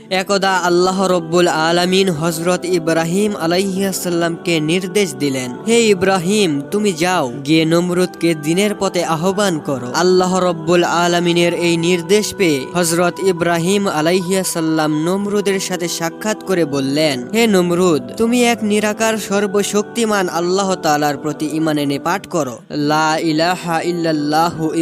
একদা আল্লাহ রব্বুল আলামিন হজরত ইব্রাহিম আলাইহাসাল্লামকে নির্দেশ দিলেন, হে ইব্রাহিম, তুমি যাও, গিয়ে নমরুদকে দিনের পথে আহ্বান করো। আল্লাহ রব্বুল আলামিনের এই নির্দেশ পেয়ে হজরত ইব্রাহিম আলাইহাসাল্লাম নমরুদের সাথে সাক্ষাৎ করে বললেন, হে নমরুদ, তুমি এক নিরাকার সর্বশক্তিমান আল্লাহ তালার প্রতি ইমান এনে পাঠ করো। লা ইলাহা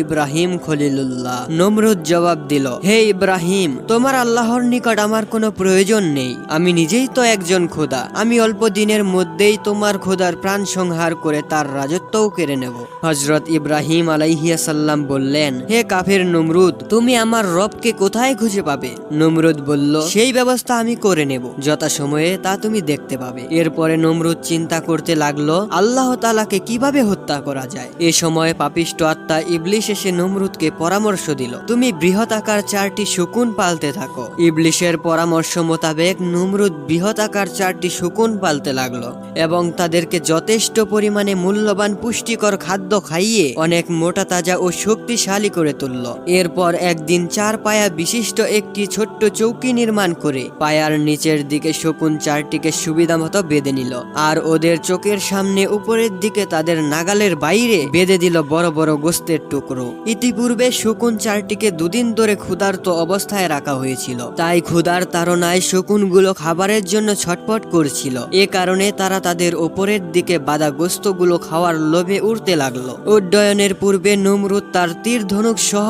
ইব্রাহিম খলিলুল্লাহ। নমরুদ জবাব দিল, হে ইব্রাহিম, তোমার আল্লাহর নিকট আমার কোনো প্রয়োজন নেই। আমি নিজেই তো একজন খোদা। আমি অল্প দিনের মধ্যেই তোমার খোদার প্রাণ সংহার করে তার রাজত্বও কেড়ে নেব। হজরত ইব্রাহিম আলাইহিয়াসাল্লাম বললেন, হে কাফের নমরুদ, তুমি আমার রবকে কোথায় খুঁজে পাবে? নমরুদ বলল, সেই ব্যবস্থা আমি করে নেব, যথা সময়ে তা তুমি দেখতে পাবে। এরপরে নমরুদ চিন্তা করতে লাগল, আল্লাহ তালাকে কীভাবে হত্যা করা যায়? এ সময় পাপিষ্ট আত্মা ইবলিশ এসে নমরুদকে পরামর্শ দিল, তুমি বৃহৎ আকার চারটি শকুন পালতে থাকো। ইবলিশের পরামর্শ মোতাবেক নমরুদ বৃহৎ আকার চারটি শকুন পালতে লাগল এবং তাদেরকে যথেষ্ট পরিমাণে মূল্যবান পুষ্টিকর খাদ্য খাইয়ে অনেক মোটা তাজা ও শক্তিশালী করে তুলল। এরপর একদিন চার পায়া বিশিষ্ট একটি ছোট্ট চৌকি নির্মাণ করে পায়ার নিচের দিকে শকুন চারটিকে সুবিধা মতো বেঁধে নিল আর ওদের চোখের সামনে উপরের দিকে তাদের নাগালের বাইরে বেঁধে দিল বড় বড় গোস্তের টুকরো। ইতিপূর্বে শকুন চারটিকে দুদিন ধরে ক্ষুধার্ত অবস্থায় রাখা হয়েছিল। তাই ক্ষুধার তাড়নায় শকুনগুলো খাবারের জন্য ছটপট করছিল। এ কারণে তারা তাদের ওপরের দিকে বাঁধা গোস্তগুলো খাওয়ার লোভে উঠতে লাগল। উড্ডয়নের পূর্বে নমরুদ তার তীর ধনুক সহ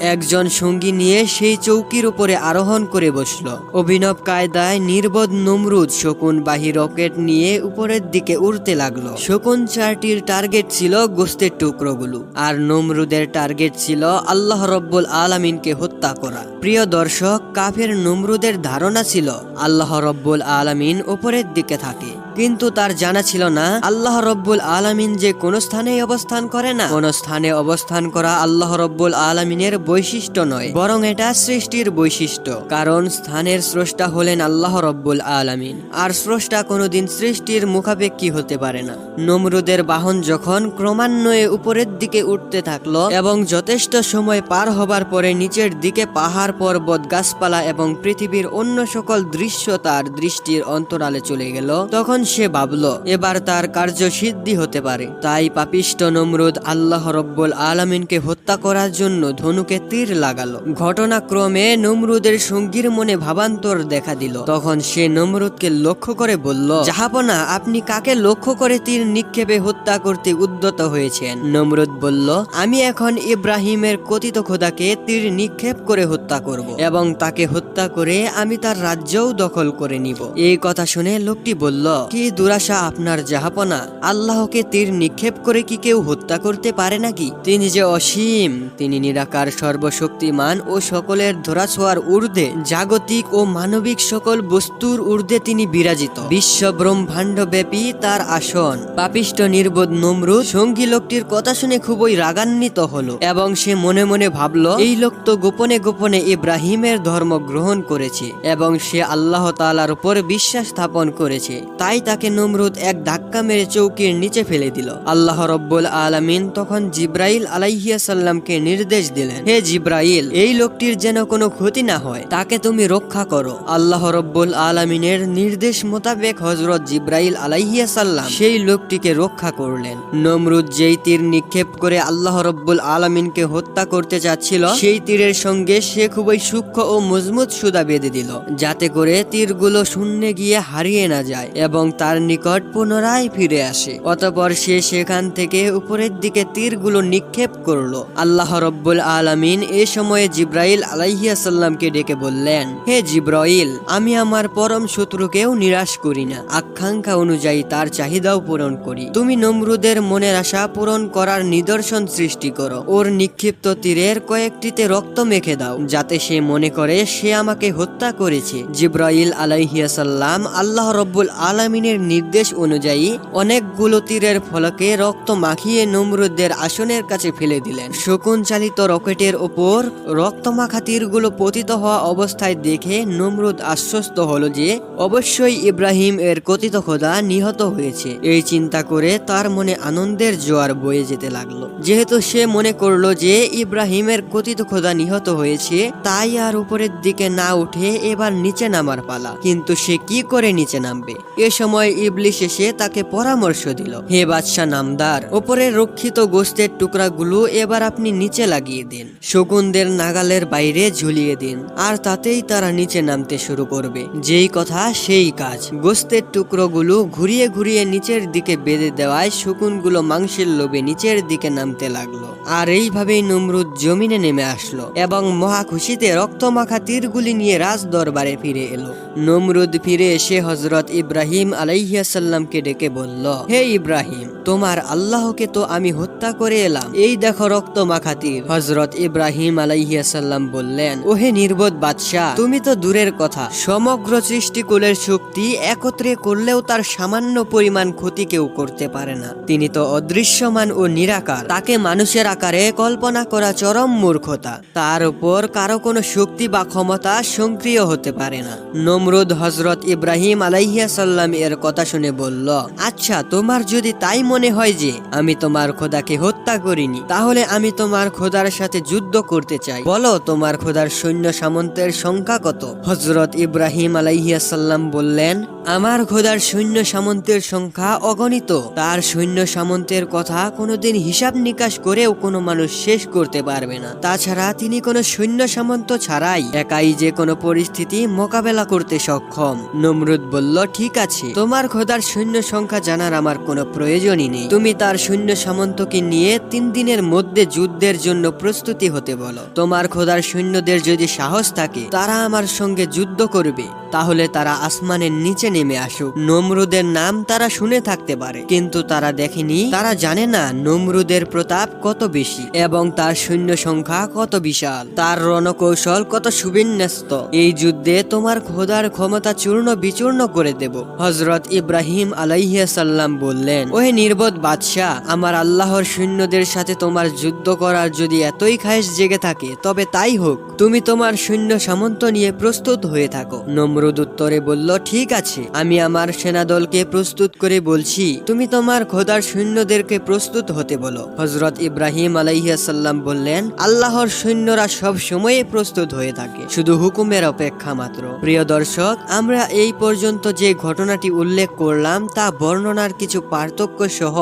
একজন সঙ্গী নিয়ে সেই চৌকির উপরে আরোহণ করে বসল। অভিনব কায়দায় নির্বোধ নমরুদ শকুন বাহি রকেট নিয়ে উপরের দিকে উড়তে লাগল। শকুন চারটির টার্গেট ছিল গোস্তের টুকরোগুলো, আর নমরুদের টার্গেট ছিল আল্লাহ রব্বুল আলামিনকে হত্যা করা। প্রিয় দর্শক, কাফের নমরুদের ধারণা ছিল, আল্লাহ রব্বুল আলামিন উপরের দিকে থাকে। কিন্তু তার জানা ছিল না, আল্লাহ রব্বুল আলামিন যে কোন স্থানে অবস্থান করে না। কোন স্থানে অবস্থান করা আল্লাহ রব্বুল আলামিনের বৈশিষ্ট্য নয়, বরং এটা সৃষ্টির বৈশিষ্ট্য। কারণ স্থানের স্রষ্টা হলেন আল্লাহ রব্বুল আলামিন, আর স্রষ্টা কোনোদিন সৃষ্টির মুখাপেক্ষী হতে পারে না। নমরুদের বাহন যখন ক্রমান্বয়ে উপরের দিকে উঠতে থাকল এবং যথেষ্ট সময় পার হবার পরে নিচের দিকে পাহাড় পর্বত, গাছপালা এবং পৃথিবীর অন্য সকল দৃশ্য তার দৃষ্টির অন্তরালে চলে গেল, তখন সে ভাবল, এবার তার কার্য সিদ্ধি হতে পারে। তাই পাপিষ্ট নমরুদ আল্লাহ রব্বুল আলামিনকে হত্যা করার জন্য ধনুকে তীর লাগালো। ঘটনাক্রমে নমরুদের সঙ্গীর মনে ভাবান্তর দেখা দিল। তখন সে নমরুদকে লক্ষ্য করে বলল, জাহাপনা, আপনি কাকে লক্ষ্য করে তীর নিক্ষেপে হত্যা করতে উদ্যত হয়েছেন? নমরুদ বলল, আমি এখন ইব্রাহিমের কথিত খোদাকে তীর নিক্ষেপ করে হত্যা করব এবং তাকে হত্যা করে আমি তার রাজ্যও দখল করে নিব। এই কথা শুনে লোকটি বলল কি দুরাশা আপনার জাহাপনা আল্লাহকে তীর নিক্ষেপ করে কি কেউ হত্যা করতে পারে নাকি? তিনি যে অসীম, তিনি নিরাকার, সর্বশক্তিমান ও সকলের ধরাছোঁয়ার ঊর্ধ্বে, জাগতিক ও মানবিক সকল বস্তুর ঊর্ধ্বে তিনি বিরাজিত। বিশ্ব ব্রহ্মাণ্ড ব্যাপী তার আসন। পাপিষ্ট, নির্বোধ, নমরুদ সঙ্গী লোকটির কথা শুনে খুবই রাগান্বিত হলো এবং সে মনে মনে ভাবল, এই লোক তো গোপনে গোপনে ইব্রাহিমের ধর্ম গ্রহণ করেছে এবং সে আল্লাহ তালার উপর বিশ্বাস স্থাপন করেছে। তাই তাকে নমরুদ এক ধাক্কা মেরে চৌকির নিচে ফেলে দিল। আল্লাহ রব্বুল আলামিন তখন জিব্রাইল আলাইহিয়াসাল্লামকে নির্দেশ দিলেন, হে জিব্রাইল, এই লোকটির যেন কোনো ক্ষতি না হয়, তাকে তুমি রক্ষা করো। আল্লাহ রব্বুল আলামিনের নির্দেশ মোতাবেক হজরত জিব্রাইল আলাইহিয়াসাল্লাম সেই লোকটিকে রক্ষা করলেন। নমরুদ যেই তীর নিক্ষেপ করে আল্লাহ রব্বুল আলামিনকে হত্যা করতে চাচ্ছিল, সেই তীরের সঙ্গে সে খুবই সূক্ষ্ম ও মজবুত সুদা বেঁধে দিল, যাতে করে তীরগুলো শূন্যে গিয়ে হারিয়ে না যায় এবং তার নিকট পুনরায় ফিরে আসে। অতপর সে সেখান থেকে উপরের দিকে তীরগুলো নিক্ষেপ করল। আল্লাহ রব্বুল আলামিন এ সময়ে জিব্রাইল আলাইহিয়াসাল্লামকে ডেকে বললেন, হে জিব্রাইল, আমি আমার পরম শত্রুকেও নিরাশ করি না। আকাঙ্ক্ষা অনুযায়ী তার চাহিদাও পূরণ করি। তুমি নমরুদের মনের আশা পূরণ করার নিদর্শন সৃষ্টি করো। ওর নিক্ষিপ্ত তীরের কয়েকটিতে রক্ত মেখে দাও, যাতে সে মনে করে সে আমাকে হত্যা করেছে। জিব্রাইল আলাইহিয়াসাল্লাম আল্লাহ রব্বুল আলামিন আলামিনের নির্দেশ অনুযায়ী অনেকগুলো তীরের ফলকে রক্ত মাখিয়ে নমরুদের আসনের কাছে ফেলে দিলেন। শকুন চালিত রকেটের ওপর রক্তমাখা তীরগুলো পতিত হওয়া অবস্থায় দেখে নমরুদ আশ্বস্ত হলো যে অবশ্যই ইব্রাহিম এর কথিত খোদা নিহত হয়েছে। এই চিন্তা করে তার মনে আনন্দের জোয়ার বয়ে যেতে লাগল। যেহেতু সে মনে করল যে ইব্রাহিমের কথিত খোদা নিহত হয়েছে, তাই আর উপরের দিকে না উঠে এবার নিচে নামার পালা। কিন্তু সে কি করে নিচে নামবে? এ সময় ইবলিশ এসে তাকে পরামর্শ দিল। হে বাদশাহ নামদার ওপরে রক্ষিত গোস্তের টুকরাগুলো এবার আপনি নিচে লাগিয়ে দিন। শকুনদের নাগালের বাইরে ঝুলিয়ে দিন, আর তাতেই তারা নিচে নামতে শুরু করবে। যেই কথা, সেই কাজ। গোস্তের টুকরোগুলো ঘুরিয়ে ঘুরিয়ে নিচের দিকে বেঁধে দেওয়ায় শকুনগুলো মাংসের লোভে নিচের দিকে নামতে লাগল। আর এইভাবেই নমরুদ জমিনে নেমে আসলো এবং মহা খুশিতে রক্তমাখা তীরগুলি নিয়ে রাজ দরবারে ফিরে এলো। নমরুদ ফিরে এসে হজরত ইব্রাহিম আলাইহাসাল্লামকে ডেকে বলল, হে ইব্রাহিম, তোমার আল্লাহকে তো আমি হত্যা করে এলাম। এই দেখো রক্ত মাখা তীর হজরত ইব্রাহিম আলাইহাসাল্লাম বললেন, ওহে নির্বোধ বাদশাহ, তুমি তো দূরের কথা। সমগ্র সৃষ্টিকুলের শক্তি একত্রে করলেও তার সামান্য পরিমাণ ক্ষতি কেউ করতে পারে না। তিনি তো অদৃশ্যমান ও নিরাকার। তাকে মানুষের আকারে কল্পনা করা চরম মূর্খতা। তার উপর কারও কোনো শক্তি বা ক্ষমতা সক্রিয় হতে পারে না। নমরুদ হজরত ইব্রাহিম আলাইহাসাল্লাম এর কথা শুনে বলল আচ্ছা তোমার যদি তাই মনে হয় যে আমি তোমার খোদাকে হত্যা করিনি, তাহলে আমি তোমার খোদার সাথে যুদ্ধ করতে চাই। বলো, তোমার খোদার সৈন্য সামন্তের সংখ্যা কত? হজরত ইব্রাহিম আলাইহাসাল্লাম বললেন, আমার খোদার সৈন্য সামন্তের সংখ্যা অগণিত। তার সৈন্য সামন্তের কথা কোনোদিন হিসাব নিকাশ করেও কোনো মানুষ শেষ করতে পারবে না। তাছাড়া তিনি কোনো সৈন্য সামন্ত ছাড়াই একাই যে কোনো পরিস্থিতি মোকাবেলা করতে সক্ষম। নমরুদ বলল, ঠিক আছে। তোমার খোদার সৈন্য সংখ্যা জানার আমার কোনো প্রয়োজনই নেই। তুমি তার সৈন্য সামন্তকে নিয়ে তিন দিনের মধ্যে যুদ্ধের জন্য প্রস্তুতি হতে বলো। তোমার খোদার সৈন্যদের যদি সাহস থাকে, তারা আমার সঙ্গে যুদ্ধ করবে। তাহলে তারা আসমানের নিচে নেমে আসুক। নমরুদের নাম তারা শুনে থাকতে পারে। কিন্তু তারা দেখেনি, তারা জানে না নমরুদের প্রতাপ কত বেশি এবং তার সৈন্য সংখ্যা কত বিশাল। তার রণকৌশল কত সুবিন্যস্ত। এই যুদ্ধে তোমার খোদার ক্ষমতা চূর্ণ বিচূর্ণ করে দেব। হজরত ইব্রাহিম আলাইহাসাল্লাম বললেন, ওহে নির্বোধ বাদশাহ, আমার আল্লাহর সৈন্যদের সাথে তোমার যুদ্ধ করার যদি এতই খায়েশ জেগে থাকে, তবে তাই হোক, তুমি তোমার সৈন্য সামন্ত নিয়ে প্রস্তুত হয়ে থাকো। নমরুদ উত্তরে বলল, ঠিক আছে, আমি আমার সেনাদলকে প্রস্তুত করে বলছি, তুমি তোমার খোদার সৈন্যদেরকে প্রস্তুত হতে বলো। হজরত ইব্রাহিম আলাইহাসাল্লাম বললেন, আল্লাহর সৈন্যরা সব সময়ে প্রস্তুত হয়ে থাকে, শুধু হুকুমের অপেক্ষা মাত্র। প্রিয় দর্শক, আমরা এই পর্যন্ত যে ঘটনাটি উল্লেখ করলাম তা বর্ণনার কিছু পার্থক্য সহ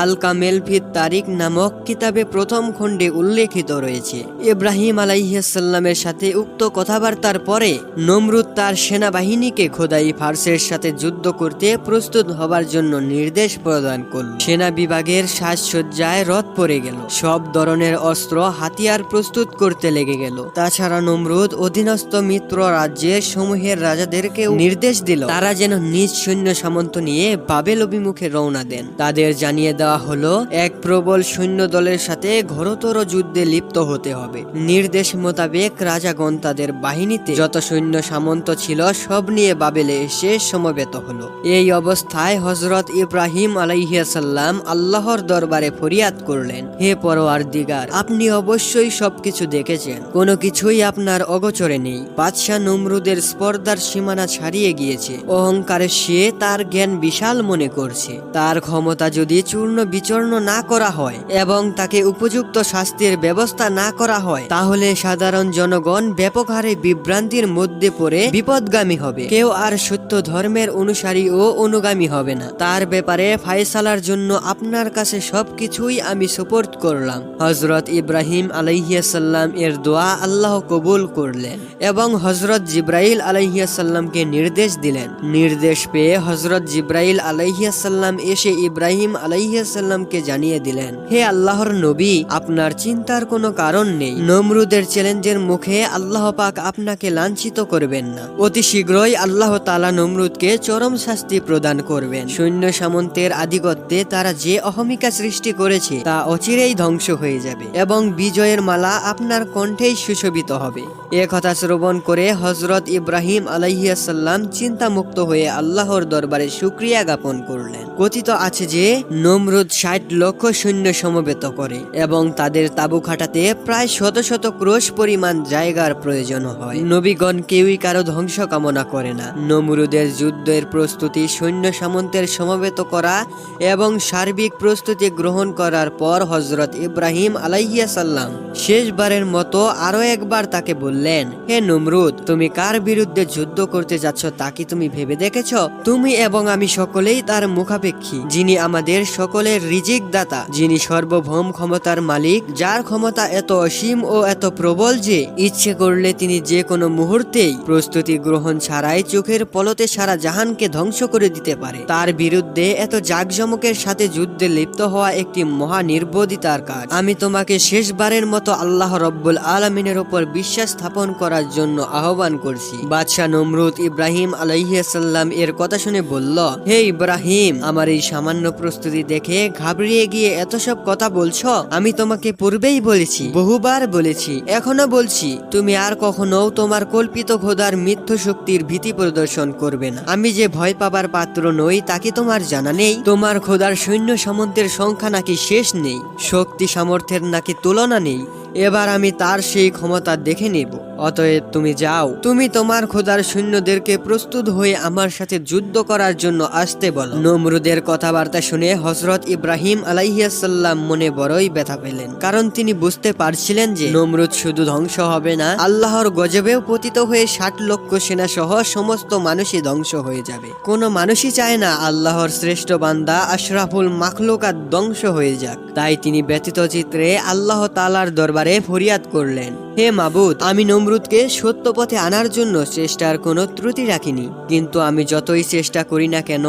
আল কামেল ফিত তারিক নামক কিতাবে প্রথম খণ্ডে উল্লেখিত রয়েছে। ইব্রাহিম আলাইহাসাল্লামের সাথে উক্ত কথাবার্তার পরে নমরুদ তার সেনাবাহিনীকে খোদাই ফার্সের সাথে যুদ্ধ করতে প্রস্তুত হবার জন্য নির্দেশ প্রদান করল। সেনা বিভাগের সাজসজ্জায় রথ পড়ে গেল। সব ধরনের অস্ত্র হাতিয়ার প্রস্তুত করতে লেগে গেল। তাছাড়া নমরুদ অধীনস্থ মিত্র রাজ্যের সমূহের রাজাদেরকেও নির্দেশ দিল। তারা যেন নিজ সৈন্য সামন্ত নিয়ে বাবেল অভিমুখে রওনা দেন। তাদের জানিয়ে দেওয়া হলো, এক প্রবল সৈন্য দলের সাথে ঘোরতর যুদ্ধে লিপ্ত হতে হবে। নির্দেশ মোতাবেক রাজাগণ তাদের বাহিনীতে যত সৈন্য সামন্ত ছিল, সব নিয়ে বাবেলে এসে সমবেত হলো। এই অবস্থায় হজরত ইব্রাহিম আলাইহিয়াসাল্লাম আল্লাহর দরবারে ফরিয়াদ করলেন, হে পরোয়ার দিগার আপনি অবশ্যই সবকিছু দেখেছেন। কোনো কিছুই আপনার অগোচরে নেই। বাদশাহ নমরুদের স্পর্ধার সীমানা ছাড়িয়ে গিয়েছে। অহংকারে সে তার জ্ঞান বিশাল মনে করছে। তার ক্ষমতা যদি চূর্ণ বিচূর্ণ না করা হয় এবং তাকে উপযুক্ত শাস্তির ব্যবস্থা না করা হয়, তাহলে সাধারণ জনগণ ব্যাপক হারে বিভ্রান্তির মধ্যে পড়ে বিপদগামী হবে। কেউ আর সত্য ধর্মের অনুসারী ও অনুগামী হবে না। তার ব্যাপারে ফায়সালার জন্য আপনার কাছে সবকিছুই আমি সুপোর্ট করলাম। হজরত ইব্রাহিম আলাইহিয়াসাল্লাম এর দোয়া আল্লাহ কবুল করলেন এবং হজরত জিব্রাইল আলাইহিয়াসাল্লামকে নির্দেশ দিলেন। নির্দেশ পেয়ে হজরত জিব্রাইল আলাইহিয়াসাল্লাম এসে ইব্রাহিম আলাইহিয়া আলাইহিয়াসাল্লামকে জানিয়ে দিলেন, হে আল্লাহর নবী, আপনার চিন্তার কোনো কারণ নেই। নমরুদের চ্যালেঞ্জের মুখে আল্লাহ পাক আপনাকে লাঞ্ছিত করবেন না। অতি শীঘ্রই আল্লাহ তালা নমরুদকে চরম শাস্তি প্রদান করবেন। সৈন্য সামন্তের আধিগত্যে তারা যে অহমিকা সৃষ্টি করেছে, তা অচিরেই ধ্বংস হয়ে যাবে এবং বিজয়ের মালা আপনার কণ্ঠেই সুশোভিত হবে। এ কথা শ্রবণ করে হজরত ইব্রাহিম আলাইহিয়াসাল্লাম চিন্তামুক্ত হয়ে আল্লাহর দরবারে শুক্রিয়া জ্ঞাপন করলেন। কথিত আছে যে নমরুদ ষাট লক্ষ সৈন্য সমবেত করে এবং তাদের তাবু খাটাতে প্রায় শত শত ক্রোশ পরিমাণ জায়গার প্রয়োজন হয়। নবীগণ কেউই কারও ধ্বংস কামনা করে না। নমরুদের যুদ্ধের প্রস্তুতি সৈন্য সামন্তের সমবেত করা এবং সার্বিক প্রস্তুতি গ্রহণ করার পর হজরত ইব্রাহিম আলাইহিয়াসাল্লাম শেষবারের মতো আরও একবার তাকে বললেন, হে নমরুদ, তুমি কার বিরুদ্ধে যুদ্ধ করতে যাচ্ছ তা কি তুমি ভেবে দেখেছ? তুমি এবং আমি সকলেই তার মুখাপেক্ষী, যিনি আমাদের সকলের রিজিক দাতা যিনি সর্বভৌম ক্ষমতার মালিক, যার ক্ষমতা এত অসীম ও এত প্রবল যে ইচ্ছে করলে তিনি যে কোনো মুহূর্তেই প্রস্তুতি গ্রহণ ছাড়াই চোখের পলতে সারা জাহানকে ধ্বংস করে দিতে পারে। তার বিরুদ্ধে এত জাঁকজমকের সাথে যুদ্ধে লিপ্ত হওয়া একটি মহা নির্বোধিতার কাজ। আমি তোমাকে শেষবারের মতো আল্লাহ রব্বুল আলমিনের ওপর বিশ্বাস স্থাপন করার জন্য আহ্বান করছি। বাদশাহ নমরুদ ইব্রাহিম আলাইসাল্লাম এর কথা শুনে বলল, হে ইব্রাহিম, আমার এই সামান্য প্রস্তুতি দেখে ঘাবড়িয়ে গিয়ে এত সব কথা বলছো? আমি তোমাকে পূর্বেই বলেছি, বহুবার বলেছি। এখনও বলছি, তুমি আর কখনো তোমার কল্পিত খোদার মিথ্য শক্তির ভীতি প্রদর্শন করবে না। আমি যে ভয় পাবার পাত্র নই তাকে তোমার জানা নেই? তোমার খোদার সৈন্য সামন্তের সংখ্যা নাকি শেষ নেই? শক্তি সামর্থ্যের নাকি তুলনা নেই? এবার আমি তার সেই ক্ষমতা দেখে নেব। অতএব তুমি যাও। তুমি তোমার খোদার সৈন্যদেরকে প্রস্তুত হয়ে আমার সাথে যুদ্ধ করার জন্য আসতে বলো। নমরুদের কথাবার্তা শুনে হজরত ইব্রাহিম আলাইহিয়াসাল্লাম মনে বড়ই ব্যথা পেলেন। কারণ তিনি বুঝতে পারছিলেন যে নমরুদ শুধু ধ্বংস হবে না, আল্লাহর গজবেও পতিত হয়ে ষাট লক্ষ সেনা সহ সমস্ত মানুষই ধ্বংস হয়ে যাবে। কোনো মানুষই চায় না আল্লাহর শ্রেষ্ঠ বান্দা আশরাফুল মাখলুকাত ধ্বংস হয়ে যাক। তাই তিনি ব্যতীত চিত্রে আল্লাহ তালার দরবারে ফরিয়াদ করলেন। হে মাবুদ, আমি নমরুদকে সত্য পথে আনার জন্য চেষ্টার কোনো ত্রুটি রাখিনি। কিন্তু আমি যতই চেষ্টা করি না কেন,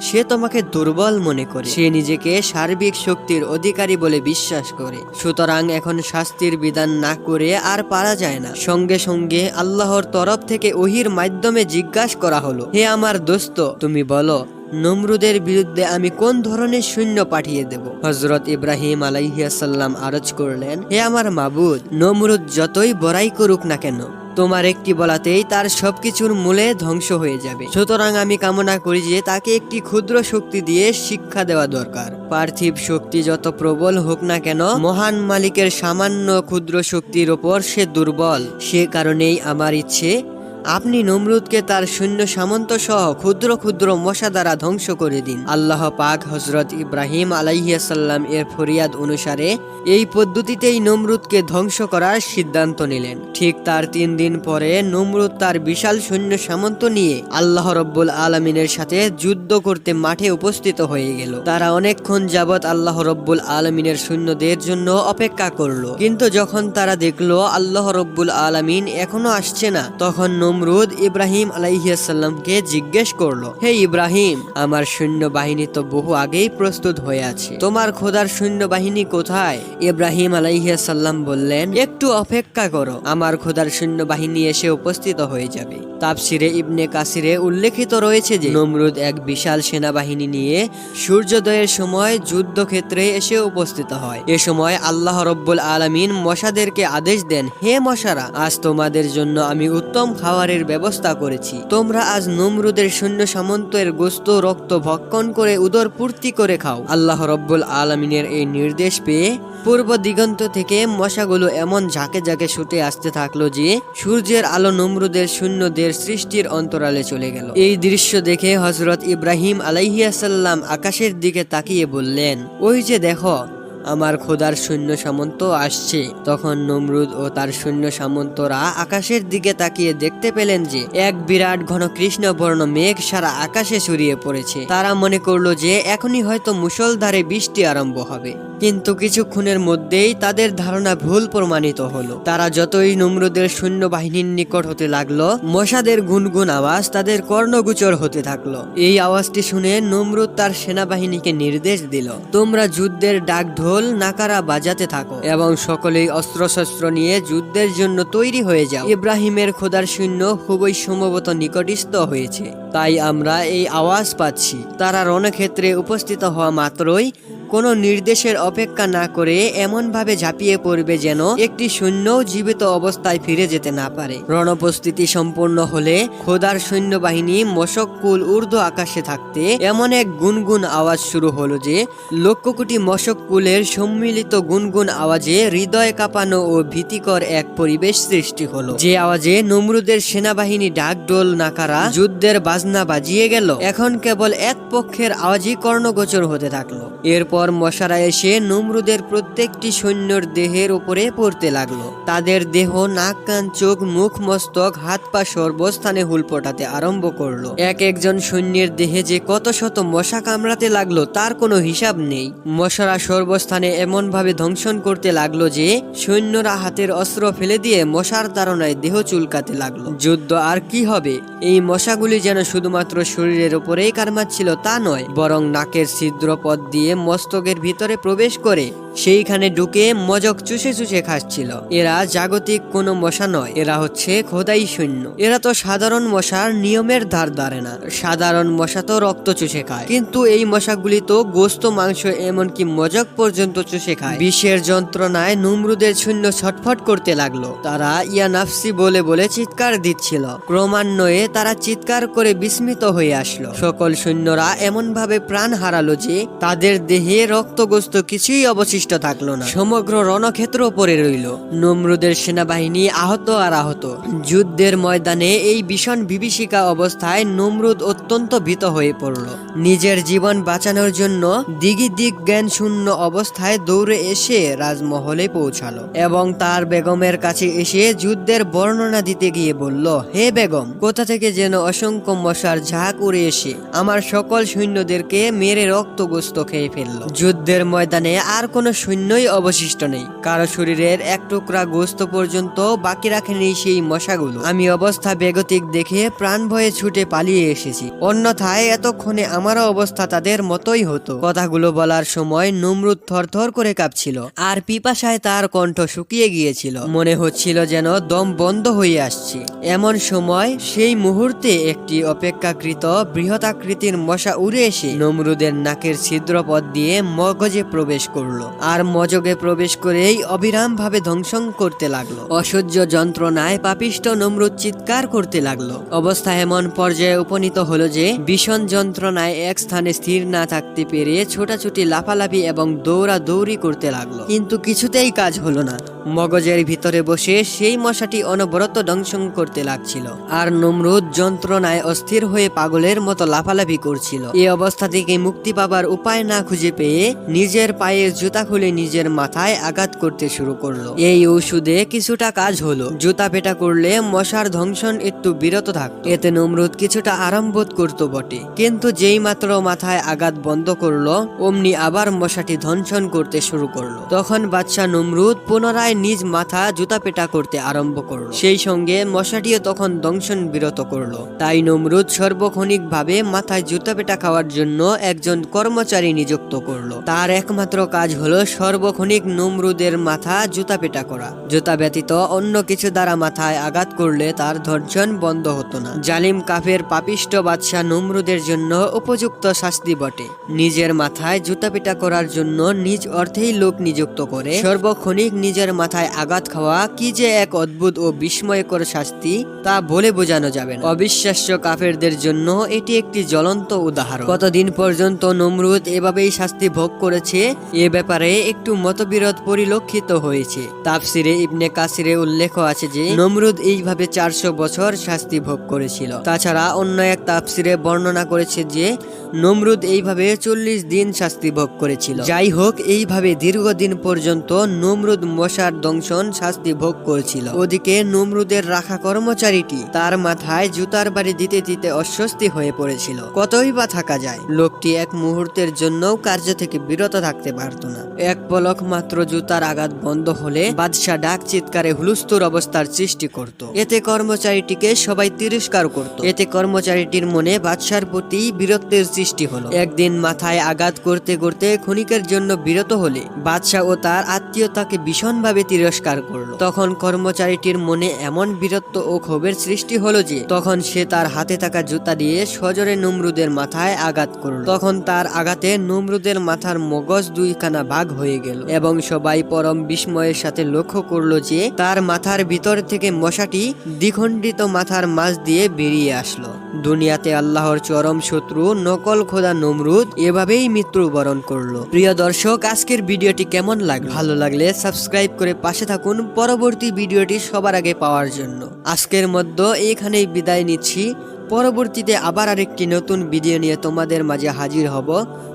সে তোমাকে দুর্বল মনে করে। সে নিজেকে সার্বিক শক্তির অধিকারী বলে বিশ্বাস করে। সুতরাং এখন শাস্তির বিধান না করে আর পারা যায় না। সঙ্গে সঙ্গে আল্লাহর তরফ থেকে ওহির মাধ্যমে জিজ্ঞাসা করা হলো, হে আমার দোস্ত, তুমি বলো নমরুদের বিরুদ্ধে আমি কোন ধরনের সৈন্য পাঠিয়ে দেব? হজরত ইব্রাহিম আলাইহিয়াসাল্লাম আরজ করলেন, হে আমার মাবুদ, নমরুদ যতই বড়াই করুক না কেন, তোমার একটি বলাতেই তার সবকিছুর মূলে ধ্বংস হয়ে যাবে। সুতরাং আমি কামনা করি যে তাকে একটি ক্ষুদ্র শক্তি দিয়ে শিক্ষা দেওয়া দরকার। পার্থিব শক্তি যত প্রবল হোক না কেন, মহান মালিকের সামান্য ক্ষুদ্র শক্তির ওপর সে দুর্বল। সে কারণেই আমার ইচ্ছে আপনি নমরুদকে তার সৈন্য সামন্ত সহ ক্ষুদ্র ক্ষুদ্র মশা দ্বারা ধ্বংস করে দিন। আল্লাহ পাক হজরত ইব্রাহিম আলাইহিয়াসাল্লাম এর ফরিয়াদ অনুসারে এই পদ্ধতিতেই নমরুদকে ধ্বংস করার সিদ্ধান্ত নিলেন। ঠিক তার তিন দিন পরে নমরুদ তার বিশাল সৈন্য সামন্ত নিয়ে আল্লাহ রব্বুল আলমিনের সাথে যুদ্ধ করতে মাঠে উপস্থিত হয়ে গেল। তারা অনেকক্ষণ যাবৎ আল্লাহ রব্বুল আলমিনের সৈন্যদের জন্য অপেক্ষা করল। কিন্তু যখন তারা দেখল আল্লাহ রব্বুল আলমিন এখনও আসছে না, তখন নমরুদ ইব্রাহিম আলাইহিয়াসাল্লামকে জিজ্ঞেস করল, হে ইব্রাহিম, আমার সৈন্য বাহিনী তো বহু আগেই প্রস্তুত হয়ে আছে। তোমার খোদার সৈন্য বাহিনী কোথায়? ইব্রাহিম আলাইহিয়াসাল্লাম বললেন, একটু অপেক্ষা করো, আমার খোদার সৈন্য বাহিনী এসে উপস্থিত হয়ে যাবে। তাপসিরে ইবনে কাসিরে উল্লেখিত রয়েছে যে, নমরুদ এক বিশাল সেনাবাহিনী নিয়ে সূর্যোদয়ের সময় যুদ্ধক্ষেত্রে এসে উপস্থিত হয়। এ সময় আল্লাহ রব্বুল আলমিন মশাদেরকে আদেশ দেন, হে মশারা, আজ তোমাদের জন্য আমি উত্তম খাবারের ব্যবস্থা করেছি। তোমরা আজ নমরুদের সৈন্য সামন্তের গোস্ত, রক্ত ভক্ষণ করে উদর পূর্তি করে খাও। আল্লাহ রব্বুল আলমিনের এই নির্দেশ পেয়ে পূর্ব দিগন্ত থেকে মশাগুলো এমন ঝাঁকে ঝাঁকে ছুটে আসতে থাকল যে সূর্যের আলো নমরুদের শূন্যদের সৃষ্টির অন্তরালে চলে গেল। এই দৃশ্য দেখে হজরত ইব্রাহিম আলাইহিয়াসাল্লাম আকাশের দিকে তাকিয়ে বললেন, ওই যে দেখো আমার খোদার সৈন্য সামন্ত আসছে। তখন নমরুদ ও তার সৈন্য সামন্তরা আকাশের দিকে তাকিয়ে দেখতে পেলেন যে, এক বিরাট ঘন কৃষ্ণ বর্ণ মেঘ সারা আকাশে ছড়িয়ে পড়েছে। তারা মনে করল যে, এখনই হয়তো মুসলধারে বৃষ্টি আরম্ভ হবে। কিন্তু কিছুক্ষণের মধ্যেই তাদের ধারণা ভুল প্রমাণিত হলো। তারা যতই নমরুদের সৈন্যবাহিনীর নিকট হতে লাগল, মশাদের গুনগুন আওয়াজ তাদের কর্ণগোচর হতে থাকল। এই আওয়াজটি শুনে নমরুদ তার সেনাবাহিনীকে নির্দেশ দিল, তোমরা যুদ্ধের ডাক ঢোল নাকারা বাজাতে থাকো এবং সকলেই অস্ত্রশস্ত্র নিয়ে যুদ্ধের জন্য তৈরি হয়ে যাও। ইব্রাহিমের খোদার সৈন্য খুবই সম্ভবত নিকটস্থ হয়েছে। তাই আমরা এই আওয়াজ পাচ্ছি। তারা রণক্ষেত্রে উপস্থিত হওয়া মাত্রই কোনো নির্দেশের অপেক্ষা না করে এমনভাবে ঝাঁপিয়ে পড়বে যেন একটি সৈন্য জীবিত অবস্থায় ফিরে যেতে না পারে। রণপ্রস্তুতি সম্পূর্ণ হলে খোদার সৈন্যবাহিনী মশককুল ঊর্ধ্ব আকাশে থাকতে এমন এক গুনগুন আওয়াজ শুরু হলো যে লক্ষ কোটি মশককুলের সম্মিলিত গুনগুন আওয়াজে হৃদয় কাঁপানো ও ভীতিকর এক পরিবেশ সৃষ্টি হলো। যে আওয়াজে নমরুদের সেনাবাহিনী ডাকডোল নাকারা যুদ্ধের বাজনা বাজিয়ে গেল। এখন কেবল এক পক্ষের আওয়াজই কর্ণগোচর হতে থাকল। এরপর মশারা এসে নমরুদের প্রত্যেকটি সৈন্যর দেহের উপরে পড়তে লাগল। তাদের দেহ, নাক, কান, চোখ, মুখ, মস্তক, হাত, পা সর্বস্থানে হুল পটাতে আরম্ভ করল। এক একজন সৈন্যের দেহে যে কত শত মশা কামড়াতে লাগল, তার কোনো হিসাব নেই। মশারা সর্বস্থানে এমন ভাবে ধ্বংসন করতে লাগল যে, সৈন্যরা হাতের অস্ত্র ফেলে দিয়ে মশার তাড়নায় দেহ চুলকাতে লাগল। যুদ্ধ আর কি হবে? এই মশাগুলি যেন শুধুমাত্র শরীরের উপরেই কারমাচ্ছিল তা নয়, বরং নাকের ছিদ্র পথ দিয়ে মস্তকের ভিতরে প্রবেশ করে সেইখানে ঢুকে মজক চুষে চুষে খাচ্ছিল। এরা জাগতিক কোনো মশা নয়, এরা হচ্ছে খোদাই সৈন্য। এরা তো সাধারণ মশার নিয়মের ধার ধারে না। সাধারণ মশা তো রক্ত চুষে খায়। কিন্তু এই মশাগুলি তো গোস্ত, মাংস, এমনকি মজক পর্যন্ত চুষে খায়। বিষের যন্ত্রণায় নুমরুদের সৈন্য ছটফট করতে লাগল। তারা ইয়া নাফসি বলে বলে চিৎকার দিচ্ছিল। ক্রমান্বয়ে তারা চিৎকার করে বিস্মিত হয়ে আসলো। সকল সৈন্যরা এমন ভাবে প্রাণ হারালো যে তাদের দেহে রক্তগ্রস্ত কিছুই অবশিষ্ট থাকল না। সমগ্র রণক্ষেত্র পড়ে রইল। নমরুদের সেনাবাহিনী আহত আর আহত। যুদ্ধের ময়দানে এই ভীষণ বিভীষিকা অবস্থায় নমরুদ অত্যন্ত ভীত হয়ে পড়ল। নিজের জীবন বাঁচানোর জন্য দিগি দিক জ্ঞান শূন্য অবস্থায় দৌড়ে এসে রাজমহলে পৌঁছালো এবং তার বেগমের কাছে এসে যুদ্ধের বর্ণনা দিতে গিয়ে বলল, হে বেগম, কোথা থেকে যেন অসংখ্য মশার ঝাঁক উড়ে এসে আমার সকল সৈন্যদেরকে মেরে রক্তগ্রস্ত খেয়ে ফেলল। যুদ্ধের ময়দানে আর কোনো সৈন্যই অবশিষ্ট নেই। কারও শরীরের এক টুকরা গোস্ত পর্যন্ত বাকি রাখেনি সেই মশাগুলো। আমি অবস্থা বেগতিক দেখে প্রাণ ভয়ে ছুটে পালিয়ে এসেছি। অন্যথায় এতক্ষণে আমারও অবস্থা তাদের মতোই হতো। কথাগুলো বলার সময় নমরুদ থরথর করে কাঁপছিল আর পিপাসায় তার কণ্ঠ শুকিয়ে গিয়েছিল। মনে হচ্ছিল যেন দম বন্ধ হয়ে আসছে। এমন সময় সেই মুহূর্তে একটি অপেক্ষাকৃত বৃহৎ আকৃতির মশা উড়ে এসে নমরুদের নাকের ছিদ্রপথ দিয়ে মগজে প্রবেশ করল আর মজগে প্রবেশ করেই অবিরাম ভাবে ধ্বংসন করতে লাগল। অসহ্য যন্ত্রণায় পাপিষ্ট নমরুদ চিৎকার করতে লাগল। অবস্থা এমন পর্যায়ে উপনীত হলো যে, ভীষণ যন্ত্রণায় এক স্থানে স্থির না থাকতে পেরে ছোটাছুটি, লাফালাফি এবং দৌড়া দৌড়ি করতে লাগল। কিন্তু কিছুতেই কাজ হলো না। মগজের ভিতরে বসে সেই মশাটি অনবরত দংশন করতে লাগছিল। আর নমরুদ যন্ত্রণায় অস্থির হয়ে পাগলের মতো লাফালাফি করছিল। এই অবস্থা থেকে মুক্তি পাবার উপায় না খুঁজে পেয়ে নিজের পায়ের জুতা খুলে নিজের মাথায় আঘাত করতে শুরু করল। এই ওষুধে কিছুটা কাজ হলো। জুতা পেটা করলে মশার ধ্বংসন একটু বিরত থাকতো। এতে নমরুদ কিছুটা আরাম বোধ করতো বটে। কিন্তু যেই মাত্র মাথায় আঘাত বন্ধ করল, অমনি আবার মশাটি ধ্বংসন করতে শুরু করল। তখন বাদশাহ নমরুদ পুনরায় নিজ মাথা জুতা পেটা করতে আরম্ভ করল। সেই সঙ্গে মশাটিও তখন দংশন বিরত করল। তাই নমরুদ সর্বক্ষণিক ভাবে মাথায় জুতা পেটা খাওয়ার জন্য একজন কর্মচারী নিযুক্ত করল। তার একমাত্র কাজ হলো সর্বক্ষণিক নমরুদের মাথা জুতা পেটা করা। জুতা ব্যতীত অন্য কিছু দ্বারা মাথায় আঘাত করলে তার ধর্ষণ বন্ধ হতো না। জালিম কাফের পাপিষ্ট বাদশাহ নমরুদের জন্য উপযুক্ত শাস্তি বটে। নিজের মাথায় জুতা পেটা করার জন্য নিজ অর্থেই লোক নিযুক্ত করে সর্বক্ষণিক নিজের মাথায় আঘাত খাওয়া কি যে এক অদ্ভুত ও বিস্ময়কর শাস্তি তা বলে বোঝানো যাবে না। অবিশ্বাস্য কাফেরদের জন্য এটি একটি জ্বলন্ত উদাহরণ। কতদিন পর্যন্ত নমরুদ এভাবেই শাস্তি ভোগ করেছে। এ ব্যাপারে একটু মতবিরোধ পরিলক্ষিত হয়েছে। তাফসিরে ইবনে কাসিরে উল্লেখ আছে যে, নমরুদ এইভাবে চারশো বছর শাস্তি ভোগ করেছিল। তাছাড়া অন্য এক তাফসিরে বর্ণনা করেছে যে, নমরুদ এইভাবে চল্লিশ দিন শাস্তি ভোগ করেছিল। যাই হোক, এইভাবে দীর্ঘদিন পর্যন্ত নমরুদ মশার দংশন শাস্তি ভোগ করেছিল। ওদিকে নমরুদের রাখা কর্মচারীটি তার মাথায় জুতার বাড়ি দিতে দিতে অস্বস্তি হয়ে পড়েছিল। কতই বা থাকা যায়, লোকটি এক মুহূর্তের জন্য কার্য থেকে বিরত থাকতে পারত না। এক পলক মাত্র জুতার আঘাত বন্ধ হলে বাদশাহ ডাক চিৎকারে হুলস্থুর অবস্থার সৃষ্টি করত। এতে কর্মচারীটিকে সবাই তিরস্কার করত। এতে কর্মচারীটির মনে বাদশার প্রতি বীরত্বের সৃষ্টি হলো। একদিন মাথায় আঘাত করতে করতে ক্ষণিকের জন্য বিরত হলে বাদশাহ ও তার আত্মীয় তাকে ভীষণভাবে তিরস্কার করল। তখন কর্মচারীটির মনে এমন বীরত্ব ও ক্ষোভের সৃষ্টি হলো যে, তখন সে তার হাতে থাকা জুতা দিয়ে সজরে নমরুদের মাথায় আঘাত করল। তখন তার আঘাতে নমরুদের মাথার মগজ দুইখানা ভাগ হয়ে গেল এবং সবাই পরম বিস্ময়ের সাথে লক্ষ্য করল যে তার মাথার ভিতর থেকে মশাটি দ্বিখণ্ডিত মাথার মাঝ দিয়ে বেরিয়ে আসলো। দুনিয়াতে আল্লাহর চরম শত্রু, নকল খোদা নমরুদ এভাবেই মৃত্যুবরণ করল। প্রিয় দর্শক, আজকের ভিডিওটি কেমন লাগল? ভালো লাগলে সাবস্ক্রাইব করে পাশে থাকুন পরবর্তী ভিডিওটি সবার আগে পাওয়ার জন্য। আজকের মধ্যে এখানেই বিদায় নিচ্ছি। পরবর্তীতে আবার আরেকটি নতুন ভিডিও নিয়ে তোমাদের মাঝে হাজির হব।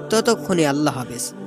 ততক্ষণে আল্লাহ হাফেজ।